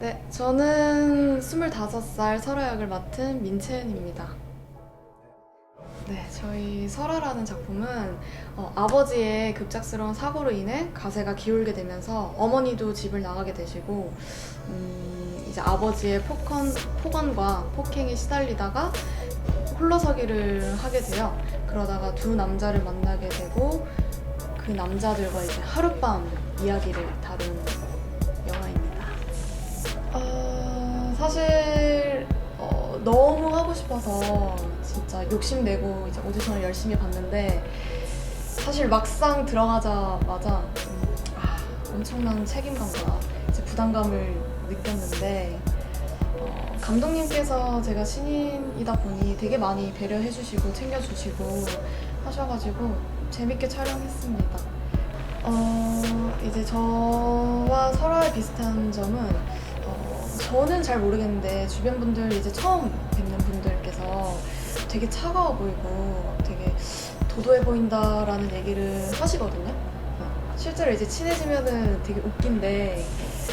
네, 저는 25살 설아 역을 맡은 민채은입니다. 네, 저희 설아라는 작품은 어, 아버지의 급작스러운 사고로 인해 가세가 기울게 되면서 어머니도 집을 나가게 되시고 음, 이제 아버지의 폭언, 폭언과 폭행에 시달리다가 홀로서기를 하게 돼요. 그러다가 두 남자를 만나게 되고 그 남자들과 이제 하룻밤 이야기를 다룬 싶어서 진짜 욕심내고 이제 오디션을 열심히 봤는데 사실 막상 들어가자마자 음, 아, 엄청난 책임감과 이제 부담감을 느꼈는데 어, 감독님께서 제가 신인이다 보니 되게 많이 배려해 주시고 챙겨주시고 하셔가지고 재밌게 촬영했습니다. 어, 이제 저와 설아의 비슷한 점은 어, 저는 잘 모르겠는데 주변 분들 이제 처음 뵙는 분들께서 되게 차가워 보이고 되게 도도해 보인다라는 얘기를 하시거든요. 어, 실제로 이제 친해지면은 되게 웃긴데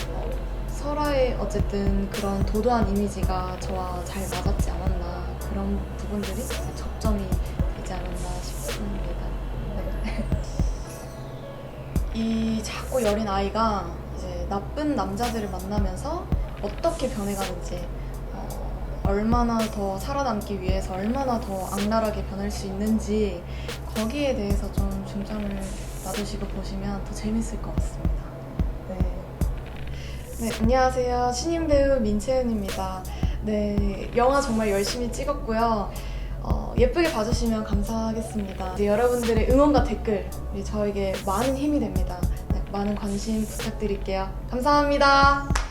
어, 설아의 어쨌든 그런 도도한 이미지가 저와 잘 맞았지 않았나 그런 부분들이 접점이 되지 않았나 싶습니다. 네. 이 작고 여린 아이가 나쁜 남자들을 만나면서 어떻게 변해가는지 어, 얼마나 더 살아남기 위해서 얼마나 더 악랄하게 변할 수 있는지 거기에 대해서 좀 중점을 놔두시고 보시면 더 재밌을 것 같습니다. 네. 네, 안녕하세요. 신인 배우 민채은입니다. 네, 영화 정말 열심히 찍었고요. 어, 예쁘게 봐주시면 감사하겠습니다. 여러분들의 응원과 댓글 저에게 많은 힘이 됩니다. 네, 많은 관심 부탁드릴게요. 감사합니다.